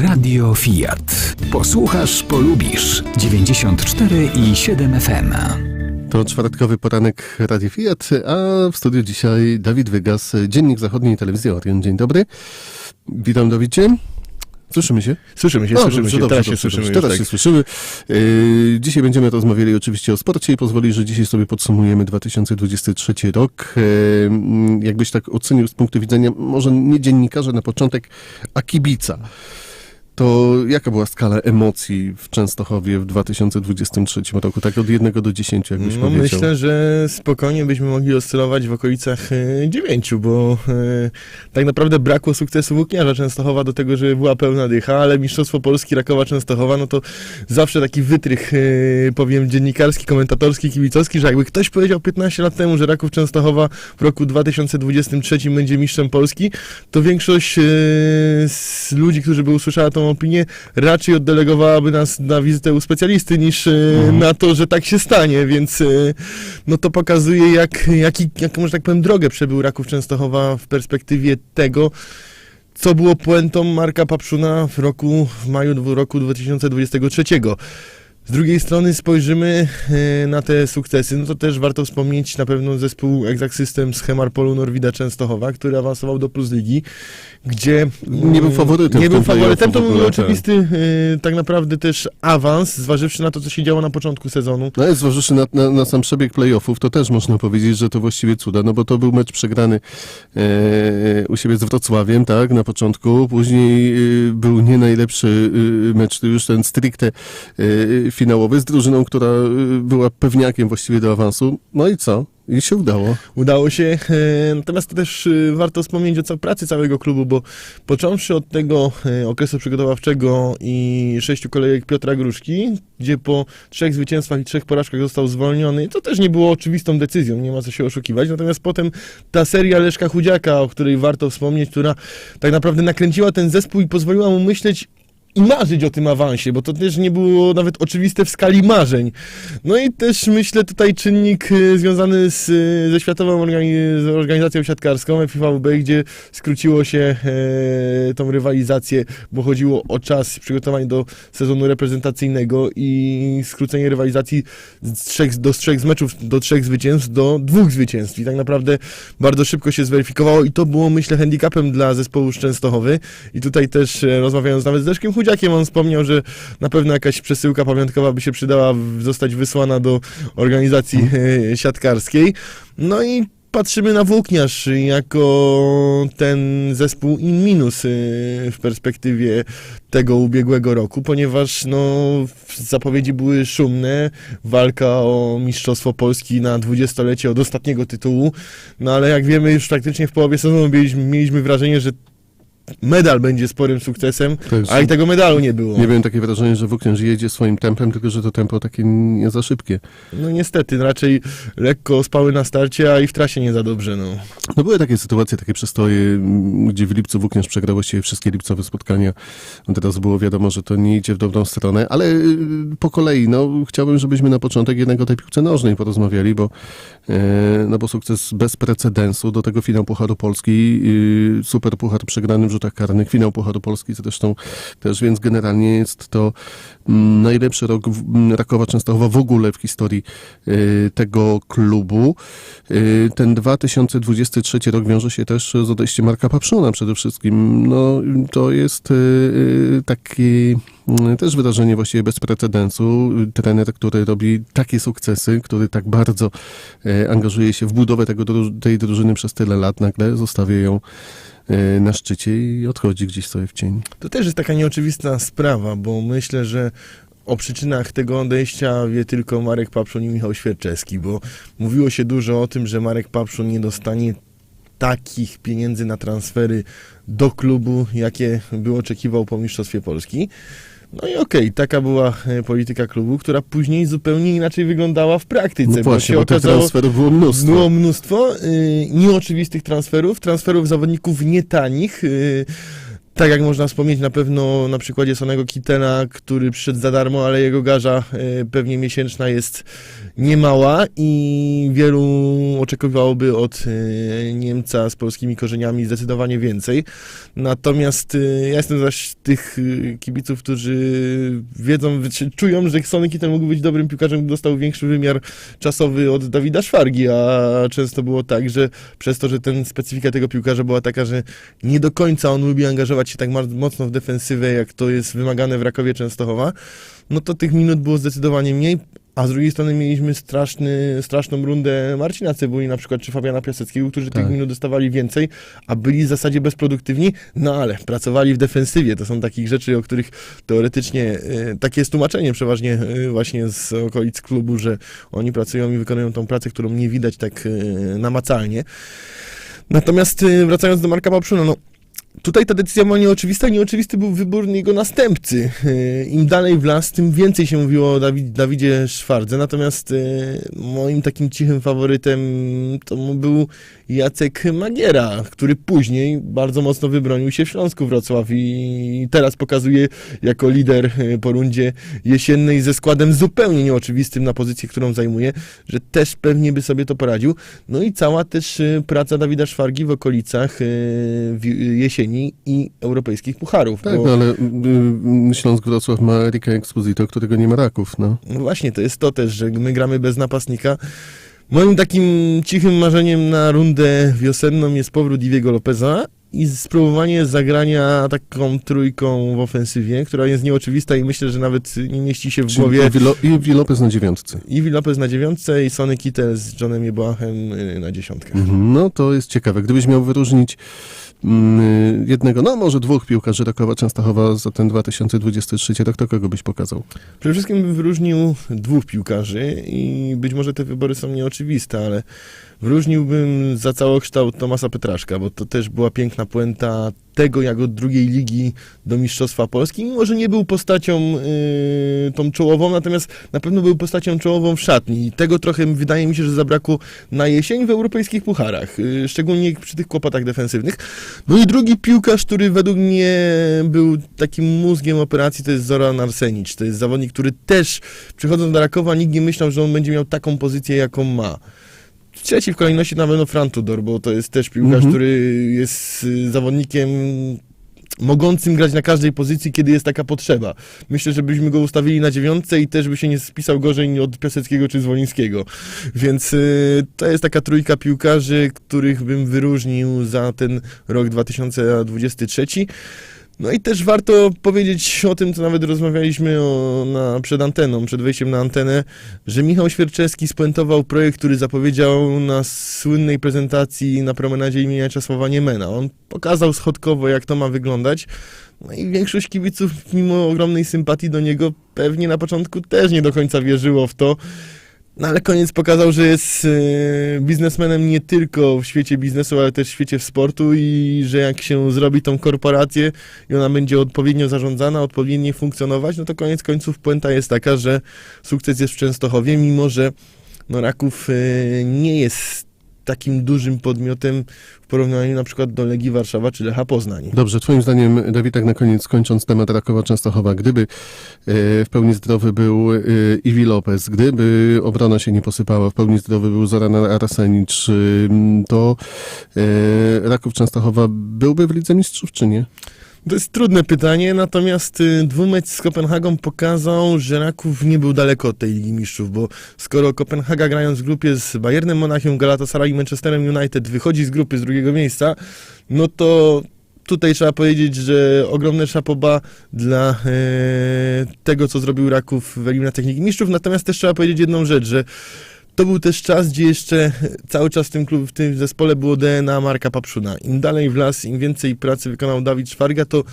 Radio Fiat. Posłuchasz, polubisz. 94 i 7 FM. To czwartkowy poranek Radio Fiat, a w studiu dzisiaj Dawid Wygas, Dziennik Zachodniej Telewizji Orion. Dzień dobry. Witam Dawidzie. Słyszymy się? Słyszymy się, O, słyszymy dobrze, się, dobrze, teraz się słyszymy Teraz tak. się słyszymy. Yy, dzisiaj będziemy rozmawiali oczywiście o sporcie i pozwoli, że dzisiaj sobie podsumujemy 2023 rok. Yy, jakbyś tak ocenił z punktu widzenia, może nie dziennikarza na początek, a kibica. To jaka była skala emocji w Częstochowie w 2023 roku? Tak od 1 do 10, jakbyś No powiedział. myślę, że spokojnie byśmy mogli oscylować w okolicach e, dziewięciu, bo e, tak naprawdę brakło sukcesu Włókniarza Częstochowa do tego, żeby była pełna dycha, ale Mistrzostwo Polski Rakowa Częstochowa, no to zawsze taki wytrych, e, powiem, dziennikarski, komentatorski, kibicowski, że jakby ktoś powiedział 15 lat temu, że Raków Częstochowa w roku 2023 będzie mistrzem Polski, to większość e, z ludzi, którzy by usłyszała tą opinię, raczej oddelegowałaby nas na wizytę u specjalisty niż e, na to, że tak się stanie, więc e, no to pokazuje, jak, jaki, jak może tak powiem, drogę przebył Raków Częstochowa w perspektywie tego, co było puentą Marka Papszuna w roku, w maju roku 2023. Z drugiej strony spojrzymy e, na te sukcesy, no to też warto wspomnieć na pewno zespół Exact System z Hemarpolu Norwida Częstochowa, który awansował do Plus Ligi, gdzie... Nie był faworytem Nie był faworytem, to był oczywisty e, tak naprawdę też awans, zważywszy na to, co się działo na początku sezonu. No ale zważywszy na, na, na sam przebieg playoffów, to też można powiedzieć, że to właściwie cuda, no bo to był mecz przegrany e, u siebie z Wrocławiem, tak, na początku, później e, był nie najlepszy e, mecz, to już ten stricte e, finałowy z drużyną, która e, była pewniakiem właściwie do awansu, no i co? I się udało. Udało się, natomiast to też e, warto wspomnieć o ca- pracy całego klubu, bo począwszy od tego e, okresu przygotowawczego i sześciu kolejek Piotra Gruszki, gdzie po trzech zwycięstwach i trzech porażkach został zwolniony, to też nie było oczywistą decyzją, nie ma co się oszukiwać, natomiast potem ta seria Leszka Chudziaka, o której warto wspomnieć, która tak naprawdę nakręciła ten zespół i pozwoliła mu myśleć i marzyć o tym awansie, bo to też nie było nawet oczywiste w skali marzeń. No i też myślę tutaj czynnik y, związany z, y, ze Światową Organi- z Organizacją Siatkarską FIVB, gdzie skróciło się e, tą rywalizację, bo chodziło o czas przygotowań do sezonu reprezentacyjnego i skrócenie rywalizacji z trzech, do z trzech z meczów do trzech zwycięstw do dwóch zwycięstw. I tak naprawdę bardzo szybko się zweryfikowało i to było myślę handicapem dla zespołu Szczęstochowy. I tutaj też e, rozmawiając nawet z Leszkiem Chudziakiem, on wspomniał, że na pewno jakaś przesyłka pamiątkowa by się przydała zostać wysłana do organizacji e, siatkarskiej. No i patrzymy na Włókniarz jako ten zespół in minus e, w perspektywie tego ubiegłego roku, ponieważ no, zapowiedzi były szumne, walka o Mistrzostwo Polski na dwudziestolecie od ostatniego tytułu, no ale jak wiemy już praktycznie w połowie sezonu mieliśmy, mieliśmy wrażenie, że medal będzie sporym sukcesem, a i tego medalu nie było. nie miałem takie wrażenie, że Włókniarz jedzie swoim tempem, tylko że to tempo takie nie za szybkie. No niestety, raczej lekko spały na starcie, a i w trasie nie za dobrze, no. No były takie sytuacje, takie przestoje, m, gdzie w lipcu Włókniarz przegrał właściwie wszystkie lipcowe spotkania. No Teraz było wiadomo, że to nie idzie w dobrą stronę, ale y, po kolei, no chciałbym, żebyśmy na początek jednak o tej piłce nożnej porozmawiali, bo, e, no bo sukces bez precedensu do tego finał Pucharu Polski, y, super puchar przegrany w rzutach karnych, finał Pucharu Polski zresztą też, więc generalnie jest to mm, najlepszy rok w- m, Rakowa Częstochowa w ogóle w historii y, tego klubu. Y, Ten 2023 rok wiąże się też z odejściem Marka Papszuna przede wszystkim. No, to jest y, takie y, też wydarzenie właściwie bez precedensu. Trener, który robi takie sukcesy, który tak bardzo angażuje się w budowę tego, tej drużyny przez tyle lat, nagle zostawia ją na szczycie i odchodzi gdzieś sobie w cień. To też jest taka nieoczywista sprawa, bo myślę, że o przyczynach tego odejścia wie tylko Marek Papszun i Michał Świerczewski, bo mówiło się dużo o tym, że Marek Papszun nie dostanie takich pieniędzy na transfery do klubu, jakie by oczekiwał po Mistrzostwie Polski. No i okej, taka była e, polityka klubu, która później zupełnie inaczej wyglądała w praktyce, No właśnie, się bo tych okazało, transferów było mnóstwo. było mnóstwo y, nieoczywistych transferów, transferów zawodników nietanich. Y, Tak jak można wspomnieć na pewno na przykładzie Sonego Kitena, który przyszedł za darmo, ale jego garza e, pewnie miesięczna jest niemała i wielu oczekiwałoby od e, Niemca z polskimi korzeniami zdecydowanie więcej. Natomiast e, ja jestem zaś tych kibiców, którzy wiedzą, czują, że Sony Kitten mógł być dobrym piłkarzem, dostał większy wymiar czasowy od Dawida Szwargi, a często było tak, że przez to, że ten specyfika tego piłkarza była taka, że nie do końca on lubi angażować się tak mocno w defensywę, jak to jest wymagane w Rakowie Częstochowa, no to tych minut było zdecydowanie mniej, a z drugiej strony mieliśmy straszny, straszną rundę Marcina Cebuli na przykład, czy Fabiana Piaseckiego, którzy Tak. tych minut dostawali więcej, a byli w zasadzie bezproduktywni, no ale pracowali w defensywie. To są takich rzeczy, o których teoretycznie, e, takie jest tłumaczenie przeważnie e, właśnie z okolic klubu, że oni pracują i wykonują tą pracę, którą nie widać tak e, namacalnie. Natomiast wracając do Marka Papszuna, no Tutaj ta decyzja była nieoczywista nieoczywisty był wybór jego następcy. E, Im dalej w las, tym więcej się mówiło o Dawid, Dawidzie Szwardze, natomiast e, moim takim cichym faworytem to był Jacek Magiera, który później bardzo mocno wybronił się w Śląsku Wrocław i teraz pokazuje jako lider e, po rundzie jesiennej ze składem zupełnie nieoczywistym na pozycję, którą zajmuje, że też pewnie by sobie to poradził. No i cała też e, praca Dawida Szwargi w okolicach e, jesieni i europejskich pucharów. Tak, bo- no ale Śląsk Wrocław ma Erika Exposito, którego nie ma raków, no. No właśnie, to jest to też, że my gramy bez napastnika. Moim takim cichym marzeniem na rundę wiosenną jest powrót Iwiego Lopeza i spróbowanie zagrania taką trójką w ofensywie, która jest nieoczywista i myślę, że nawet nie mieści się w Czyli głowie. Iwi Lo- Iwi Lopez na dziewiątce. Iwi Lopez na dziewiątce i Sony Kittel z Johnem Jeboachem y, na dziesiątkę. Mhm, No to jest ciekawe. Gdybyś miał wyróżnić jednego, no może dwóch piłkarzy Rakowa Częstochowa za ten 2023 rok, to kogo byś pokazał? Przede wszystkim bym wyróżnił dwóch piłkarzy i być może te wybory są nieoczywiste, ale wyróżniłbym za całokształt Tomasa Petraszka, bo to też była piękna puenta tego, jak od drugiej ligi do Mistrzostwa Polski, mimo że nie był postacią yy, tą czołową, natomiast na pewno był postacią czołową w szatni i tego trochę wydaje mi się, że zabrakło na jesień w europejskich pucharach, yy, szczególnie przy tych kłopotach defensywnych. No i drugi piłkarz, który według mnie był takim mózgiem operacji, to jest Zoran Arsenicz. To jest zawodnik, który też przychodząc do Rakowa nikt nie myślał, że on będzie miał taką pozycję, jaką ma. Trzeci w kolejności na pewno Fran Tudor, bo to jest też piłkarz, Mhm. który jest y, zawodnikiem mogącym grać na każdej pozycji, kiedy jest taka potrzeba. Myślę, że byśmy go ustawili na dziewiątce i też by się nie spisał gorzej od Piaseckiego czy Zwolińskiego. Więc y, to jest taka trójka piłkarzy, których bym wyróżnił za ten rok 2023. No i też warto powiedzieć o tym, co nawet rozmawialiśmy o, na, przed anteną, przed wejściem na antenę, że Michał Świerczewski spuentował projekt, który zapowiedział na słynnej prezentacji na promenadzie imienia Czesława Niemena. On pokazał schodkowo, jak to ma wyglądać. No i większość kibiców, mimo ogromnej sympatii do niego, pewnie na początku też nie do końca wierzyło w to. No ale koniec pokazał, że jest e, biznesmenem nie tylko w świecie biznesu, ale też w świecie sportu i że jak się zrobi tą korporację i ona będzie odpowiednio zarządzana, odpowiednio funkcjonować, no to koniec końców puenta jest taka, że sukces jest w Częstochowie, mimo że no, Raków e, nie jest takim dużym podmiotem w porównaniu na przykład do Legii Warszawa czy Lecha Poznań. Dobrze, twoim zdaniem, Dawid, tak na koniec, kończąc temat Rakowa Częstochowa, gdyby e, w pełni zdrowy był e, Iwi Lopez, gdyby obrona się nie posypała, w pełni zdrowy był Zoran Arasenicz, e, to e, Raków Częstochowa byłby w Lidze Mistrzów, czy nie? To jest trudne pytanie, natomiast y, dwumecz z Kopenhagą pokazał, że Raków nie był daleko od tej Ligi Mistrzów, bo skoro Kopenhaga grając w grupie z Bayernem Monachium, Galatasaray i Manchesterem United wychodzi z grupy z drugiego miejsca, no to tutaj trzeba powiedzieć, że ogromne szapoba dla e, tego, co zrobił Raków w eliminacjach Ligi Mistrzów, natomiast też trzeba powiedzieć jedną rzecz, że to był też czas, gdzie jeszcze cały czas w tym, klub, w tym zespole było DNA Marka Papszuna. Im dalej w las, im więcej pracy wykonał Dawid Szwarga, to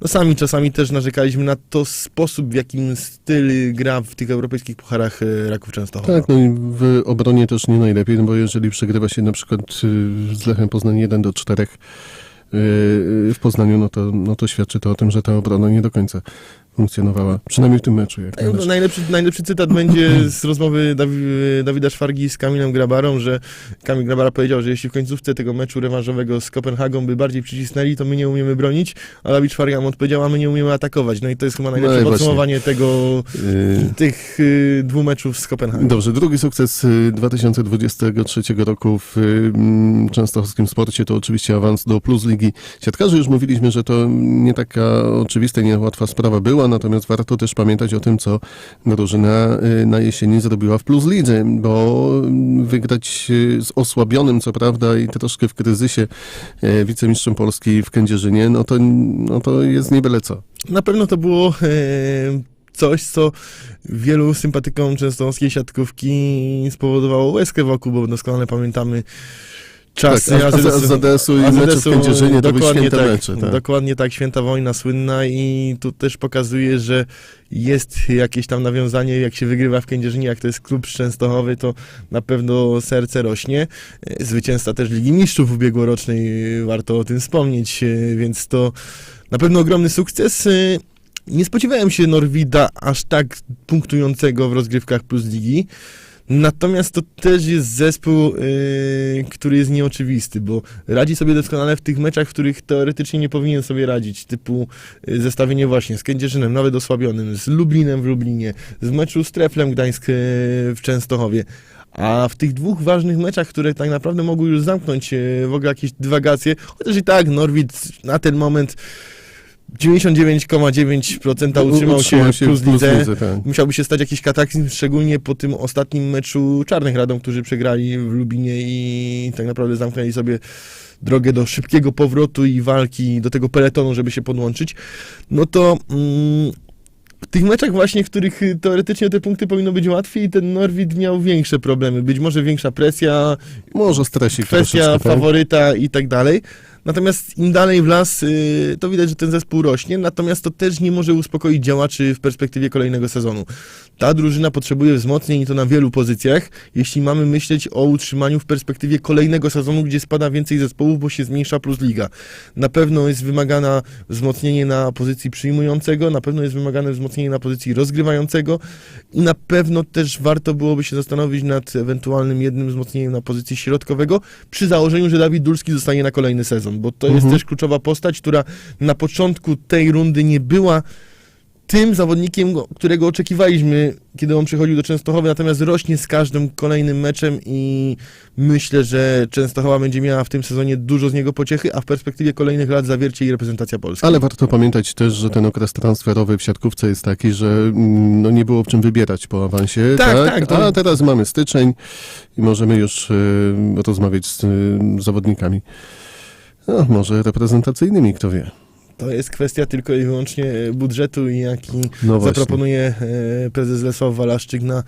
no sami czasami też narzekaliśmy na to sposób, w jakim styl gra w tych europejskich pucharach e, Raków Częstochowa. Tak, no i w obronie też nie najlepiej, no bo jeżeli przegrywa się na przykład y, z Lechem Poznań 1 do 4 y, w Poznaniu, no to, no to świadczy to o tym, że ta obrona nie do końca funkcjonowała, przynajmniej w tym meczu. Jak No, najlepszy, najlepszy cytat będzie z rozmowy Dawi, Dawida Szwargi z Kamilem Grabarą, że Kamil Grabara powiedział, że jeśli w końcówce tego meczu rewanżowego z Kopenhagą by bardziej przycisnęli, to my nie umiemy bronić, a Dawid Szwarga mu odpowiedział, a my nie umiemy atakować. No i to jest chyba najlepsze No podsumowanie tego, Y, tych y, dwóch meczów z Kopenhagą. Dobrze, drugi sukces y, 2023 roku w y, mm, częstochowskim sporcie to oczywiście awans do Plus Ligi Siatkarzy. Już mówiliśmy, że to nie taka oczywista, nie łatwa sprawa była, natomiast warto też pamiętać o tym, co drużyna y, na jesieni zrobiła w Plus Lidze, bo mm, wygrać y, z osłabionym, co prawda, i troszkę w kryzysie y, wicemistrzem Polski w Kędzierzynie, no to, no to jest nie byle co. Na pewno to było e, coś, co wielu sympatykom częstochowskiej siatkówki spowodowało łezkę wokół, bo doskonale pamiętamy czasy Tak, AZS-u i meczu w Kędzierzynie to były dokładnie święte tak, mecze, tak. Dokładnie tak, święta wojna słynna i tu też pokazuje, że jest jakieś tam nawiązanie, jak się wygrywa w Kędzierzynie, jak to jest klub częstochowy, to na pewno serce rośnie. E, Zwycięzca też Ligi Mistrzów ubiegłorocznej, e, warto o tym wspomnieć, e, więc to na pewno ogromny sukces. Nie spodziewałem się Norwida aż tak punktującego w rozgrywkach plus ligi. Natomiast to też jest zespół, yy, który jest nieoczywisty, bo radzi sobie doskonale w tych meczach, w których teoretycznie nie powinien sobie radzić, typu yy, zestawienie właśnie z Kędzierzynem, nawet osłabionym, z Lublinem w Lublinie, z meczu z Treflem Gdańsk yy, w Częstochowie. A w tych dwóch ważnych meczach, które tak naprawdę mogły już zamknąć yy, w ogóle jakieś dywagacje, chociaż i tak Norwid na ten moment 99,9% utrzymał się w plus lidze. tak. Musiałby się stać jakiś kataklizm, szczególnie po tym ostatnim meczu Czarnych Radom, którzy przegrali w Lubinie i tak naprawdę zamknęli sobie drogę do szybkiego powrotu i walki do tego peletonu, żeby się podłączyć. No to mm, w tych meczach właśnie, w których y, teoretycznie te punkty powinno być łatwiej, ten Norwid miał większe problemy. Być może większa presja, Może stresik kwestia tak? faworyta i tak dalej. Natomiast im dalej w las, y, to widać, że ten zespół rośnie, natomiast to też nie może uspokoić działaczy w perspektywie kolejnego sezonu. Ta drużyna potrzebuje wzmocnień i to na wielu pozycjach, jeśli mamy myśleć o utrzymaniu w perspektywie kolejnego sezonu, gdzie spada więcej zespołów, bo się zmniejsza plus liga. Na pewno jest wymagana wzmocnienie na pozycji przyjmującego, na pewno jest wymagane wzmocnienie na pozycji rozgrywającego i na pewno też warto byłoby się zastanowić nad ewentualnym jednym wzmocnieniem na pozycji środkowego, przy założeniu, że Dawid Dulski zostanie na kolejny sezon, bo to jest Mhm. też kluczowa postać, która na początku tej rundy nie była tym zawodnikiem, go- którego oczekiwaliśmy, kiedy on przychodził do Częstochowy, natomiast rośnie z każdym kolejnym meczem i myślę, że Częstochowa będzie miała w tym sezonie dużo z niego pociechy, a w perspektywie kolejnych lat zawiercie i reprezentacja Polski. Ale warto pamiętać też, że ten okres transferowy w siatkówce jest taki, że mm, no, nie było w czym wybierać po awansie. Tak, tak, to- A teraz mamy styczeń i możemy już y, rozmawiać z y, zawodnikami. No, może reprezentacyjnymi, kto wie. To jest kwestia tylko i wyłącznie e, budżetu i jaki No zaproponuje e, prezes Lesław Walaszczyk na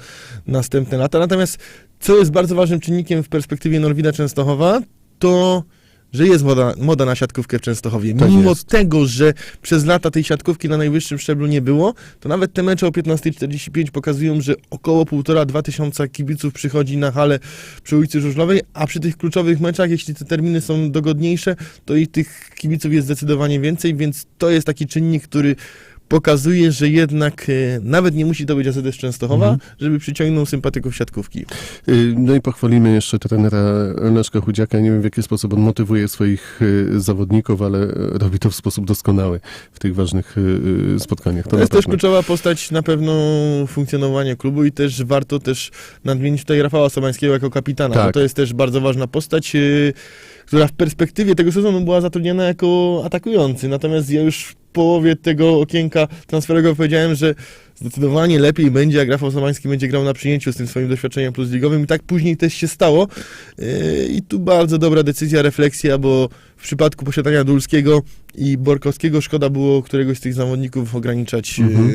następne lata. Natomiast co jest bardzo ważnym czynnikiem w perspektywie Norwida Częstochowa, to że jest moda, moda na siatkówkę w Częstochowie. Tak Mimo jest. tego, że przez lata tej siatkówki na najwyższym szczeblu nie było, to nawet te mecze o 15.45 pokazują, że około 1,5-2 tysiąca kibiców przychodzi na halę przy ulicy Żużlowej, a przy tych kluczowych meczach, jeśli te terminy są dogodniejsze, to i tych kibiców jest zdecydowanie więcej, więc to jest taki czynnik, który pokazuje, że jednak e, nawet nie musi to być AZS Częstochowa, Mhm. żeby przyciągnął sympatyków siatkówki. Y, No i pochwalimy jeszcze trenera Leszka Chudziaka. Nie wiem, w jaki sposób on motywuje swoich y, zawodników, ale robi to w sposób doskonały w tych ważnych y, spotkaniach. To, To jest też kluczowa postać na pewno funkcjonowania klubu i też warto też nadmienić tutaj Rafała Sobańskiego jako kapitana, Tak. bo to jest też bardzo ważna postać, która w perspektywie tego sezonu była zatrudniona jako atakujący, natomiast ja już połowie tego okienka transferowego powiedziałem, że zdecydowanie lepiej będzie, jak Rafał Sobański będzie grał na przyjęciu z tym swoim doświadczeniem plus ligowym i tak później też się stało Yy, i tu bardzo dobra decyzja, refleksja, bo w przypadku posiadania Dulskiego i Borkowskiego szkoda było któregoś z tych zawodników ograniczać Mhm. yy,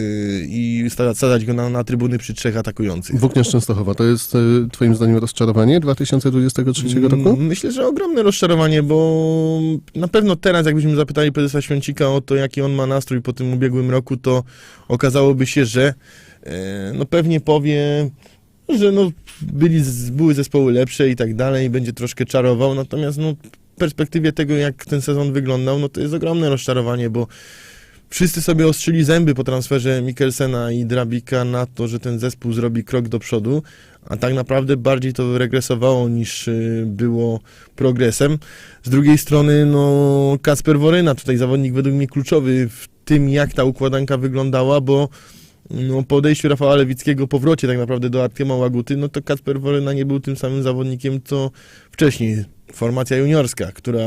i sta- sadzać go na, na trybuny przy trzech atakujących. Włókniarz Częstochowa, to jest y, twoim zdaniem rozczarowanie 2023 roku? Mm, Myślę, że ogromne rozczarowanie, bo na pewno teraz, jakbyśmy zapytali prezesa Święcika o to, jaki on ma nastrój po tym ubiegłym roku, to okazałoby się, że e, no pewnie powie, że no byli, były zespoły lepsze i tak dalej, będzie troszkę czarował, natomiast no w perspektywie tego, jak ten sezon wyglądał, no to jest ogromne rozczarowanie, bo Wszyscy sobie ostrzyli zęby po transferze Mikkelsena i Drabika na to, że ten zespół zrobi krok do przodu, a tak naprawdę bardziej to regresowało niż y, było progresem. Z drugiej strony, no, Kasper Woryna, tutaj zawodnik według mnie kluczowy w tym, jak ta układanka wyglądała, bo no, po odejściu Rafała Lewickiego, powrocie tak naprawdę do Artiema Łaguty, no to Kasper Woryna nie był tym samym zawodnikiem, co wcześniej. Formacja juniorska, która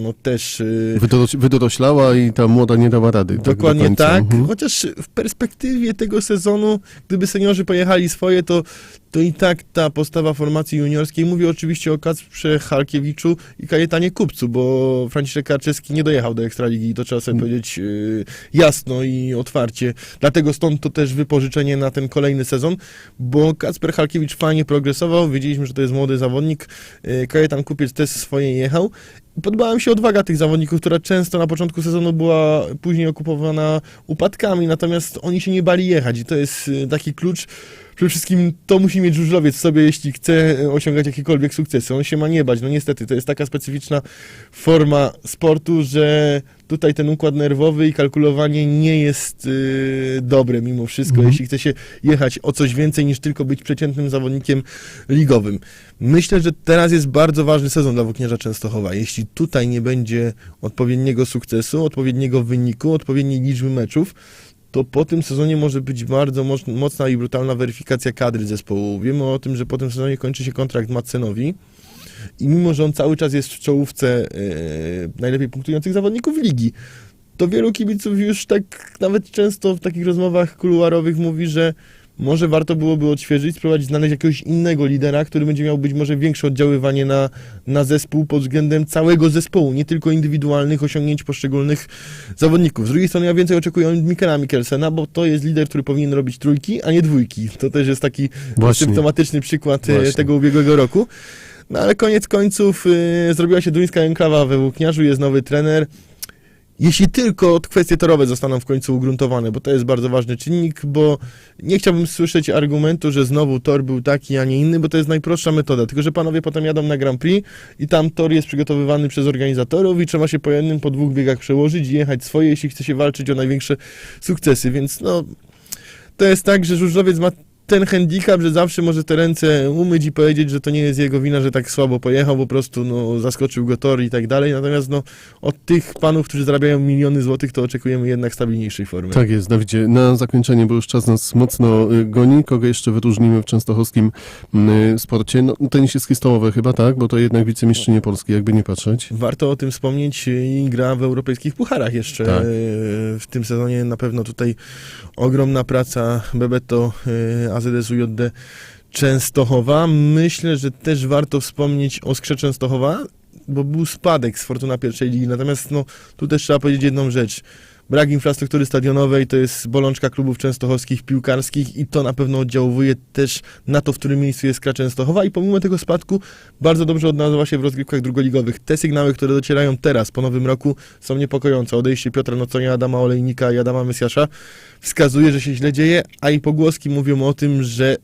no też... y, Wydoroś, wydoroślała i ta młoda nie dała rady. tak do Dokładnie tak, Mhm. chociaż w perspektywie tego sezonu, gdyby seniorzy pojechali swoje, to, to i tak ta postawa formacji juniorskiej, mówię oczywiście o Kacprze Halkiewiczu i Kajetanie Kupcu, bo Franciszek Karczewski nie dojechał do Ekstraligi i to trzeba sobie Mm. powiedzieć yy, jasno i otwarcie. Dlatego stąd to też wypożyczenie na ten kolejny sezon, bo Kacper Halkiewicz fajnie progresował, wiedzieliśmy, że to jest młody zawodnik, yy, Kajetan Kupiec też swoje jechał. Podobała mi się odwaga tych zawodników, która często na początku sezonu była później okupowana upadkami, natomiast oni się nie bali jechać i to jest y, taki klucz. Przede wszystkim to musi mieć żużlowiec w sobie, jeśli chce y, osiągać jakiekolwiek sukcesy. On się ma nie bać. No niestety, to jest taka specyficzna forma sportu, że tutaj ten układ nerwowy i kalkulowanie nie jest y, dobre mimo wszystko, Mhm. jeśli chce się jechać o coś więcej niż tylko być przeciętnym zawodnikiem ligowym. Myślę, że teraz jest bardzo ważny sezon dla Włókniarza Częstochowa. Jeśli tutaj nie będzie odpowiedniego sukcesu, odpowiedniego wyniku, odpowiedniej liczby meczów, to po tym sezonie może być bardzo moc- mocna i brutalna weryfikacja kadry zespołu. Wiemy o tym, że po tym sezonie kończy się kontrakt Madsenowi i mimo, że on cały czas jest w czołówce e, najlepiej punktujących zawodników ligi, to wielu kibiców już tak nawet często w takich rozmowach kuluarowych mówi, że może warto byłoby odświeżyć, spróbować znaleźć jakiegoś innego lidera, który będzie miał być może większe oddziaływanie na, na zespół pod względem całego zespołu, nie tylko indywidualnych osiągnięć poszczególnych zawodników. Z drugiej strony ja więcej oczekuję od Mikela Mikkelsena, bo to jest lider, który powinien robić trójki, a nie dwójki. To też jest taki Właśnie. symptomatyczny przykład e, Właśnie. tego ubiegłego roku. No ale koniec końców y, zrobiła się duńska enklawa we Włókniarzu, jest nowy trener. Jeśli tylko kwestie torowe zostaną w końcu ugruntowane, bo to jest bardzo ważny czynnik, bo nie chciałbym słyszeć argumentu, że znowu tor był taki, a nie inny, bo to jest najprostsza metoda. Tylko, że panowie potem jadą na Grand Prix i tam tor jest przygotowywany przez organizatorów i trzeba się po jednym, po dwóch biegach przełożyć i jechać swoje, jeśli chce się walczyć o największe sukcesy. Więc no, to jest tak, że żużlowiec ma ten handicap, że zawsze może te ręce umyć i powiedzieć, że to nie jest jego wina, że tak słabo pojechał, po prostu no, zaskoczył go tor i tak dalej. Natomiast no, od tych panów, którzy zarabiają miliony złotych, to oczekujemy jednak stabilniejszej formy. Tak jest, Dawidzie. Na zakończenie, bo już czas nas mocno y, goni. Kogo jeszcze wyróżnimy w częstochowskim y, sporcie? No, tenisistki stołowe chyba, tak? Bo to jednak wicemistrzynie Polski, jakby nie patrzeć. Warto o tym wspomnieć i gra w europejskich pucharach jeszcze Tak. w tym sezonie. Na pewno tutaj ogromna praca Bebeto AZS UJD Częstochowa. Myślę, że też warto wspomnieć o Skrze Częstochowa, bo był spadek z Fortuna pierwszej ligi. Natomiast no, tu też trzeba powiedzieć jedną rzecz. Brak infrastruktury stadionowej to jest bolączka klubów częstochowskich, piłkarskich i to na pewno oddziałuje też na to, w którym miejscu jest Skra Częstochowa i pomimo tego spadku bardzo dobrze odnalazła się w rozgrywkach drugoligowych. Te sygnały, które docierają teraz, po nowym roku, są niepokojące. Odejście Piotra Noconia, Adama Olejnika i Adama Mesjasza wskazuje, że się źle dzieje, a i pogłoski mówią o tym, że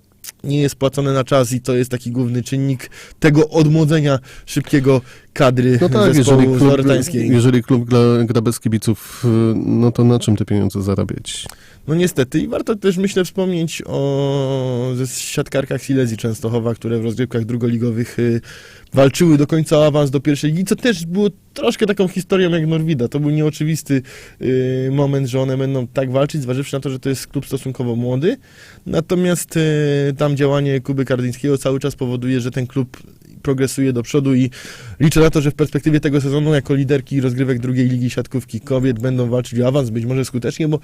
nie jest płacone na czas i to jest taki główny czynnik tego odmłodzenia szybkiego kadry No tak, jeżeli klub, jeżeli klub gra, gra bez kibiców, y, no to na czym te pieniądze zarabiać? No niestety i warto też myślę wspomnieć o siatkarkach Silesii Częstochowa, które w rozgrywkach drugoligowych y, walczyły do końca o awans do pierwszej ligi, co też było troszkę taką historią jak Norwida. To był nieoczywisty y, moment, że one będą tak walczyć, zważywszy na to, że to jest klub stosunkowo młody. Natomiast tam działanie Kuby Kardyńskiego cały czas powoduje, że ten klub progresuje do przodu i liczę na to, że w perspektywie tego sezonu jako liderki rozgrywek drugiej ligi siatkówki kobiet będą walczyć o awans, być może skutecznie, bo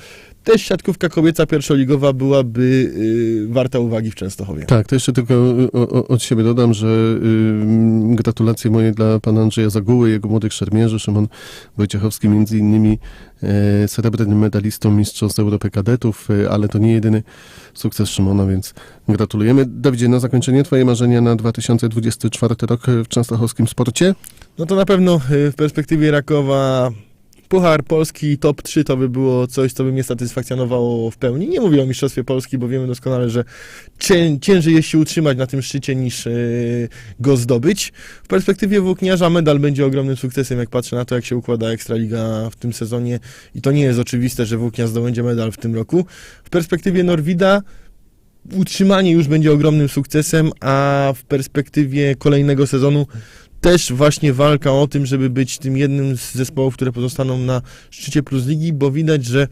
też siatkówka kobieca pierwszoligowa byłaby y, warta uwagi w Częstochowie. Tak, to jeszcze tylko y, o, o, od siebie dodam, że y, gratulacje moje dla pana Andrzeja Zaguły, jego młodych szermierzy, Szymon Wojciechowski między innymi srebrnym medalistą Mistrzostw Europy Kadetów, y, ale to nie jedyny sukces Szymona, więc gratulujemy. Dawidzie, na zakończenie twoje marzenia na 2024 rok w częstochowskim sporcie? No to na pewno y, w perspektywie Rakowa Puchar Polski top 3 to by było coś, co by mnie satysfakcjonowało w pełni. Nie mówię o Mistrzostwie Polski, bo wiemy doskonale, że cię, ciężej jest się utrzymać na tym szczycie niż e, go zdobyć. W perspektywie Włókniarza medal będzie ogromnym sukcesem, jak patrzę na to, jak się układa Ekstraliga w tym sezonie i to nie jest oczywiste, że Włókniarz zdobędzie medal w tym roku. W perspektywie Norwida utrzymanie już będzie ogromnym sukcesem, a w perspektywie kolejnego sezonu też właśnie walka o tym, żeby być tym jednym z zespołów, które pozostaną na szczycie plus ligi, bo widać, że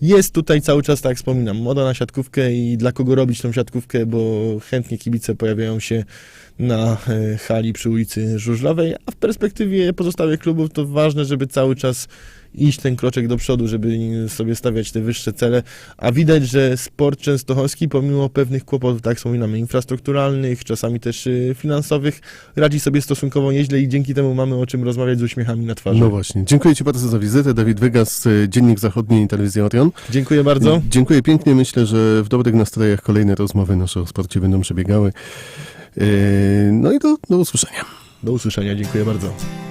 jest tutaj cały czas, tak jak wspominam, moda na siatkówkę i dla kogo robić tą siatkówkę, bo chętnie kibice pojawiają się na e, hali przy ulicy Żużlowej, a w perspektywie pozostałych klubów to ważne, żeby cały czas iść ten kroczek do przodu, żeby sobie stawiać te wyższe cele, a widać, że sport częstochowski pomimo pewnych kłopotów, tak wspominamy, infrastrukturalnych, czasami też y, finansowych, radzi sobie stosunkowo nieźle i dzięki temu mamy o czym rozmawiać z uśmiechami na twarzy. No właśnie. Dziękuję Ci bardzo za wizytę. Dawid Wygas, y, Dziennik Zachodni i Telewizja Orion. Dziękuję bardzo. Dziękuję pięknie. Myślę, że w dobrych nastrojach kolejne rozmowy nasze o sporcie będą przebiegały. No i do, do usłyszenia. Do usłyszenia, dziękuję bardzo.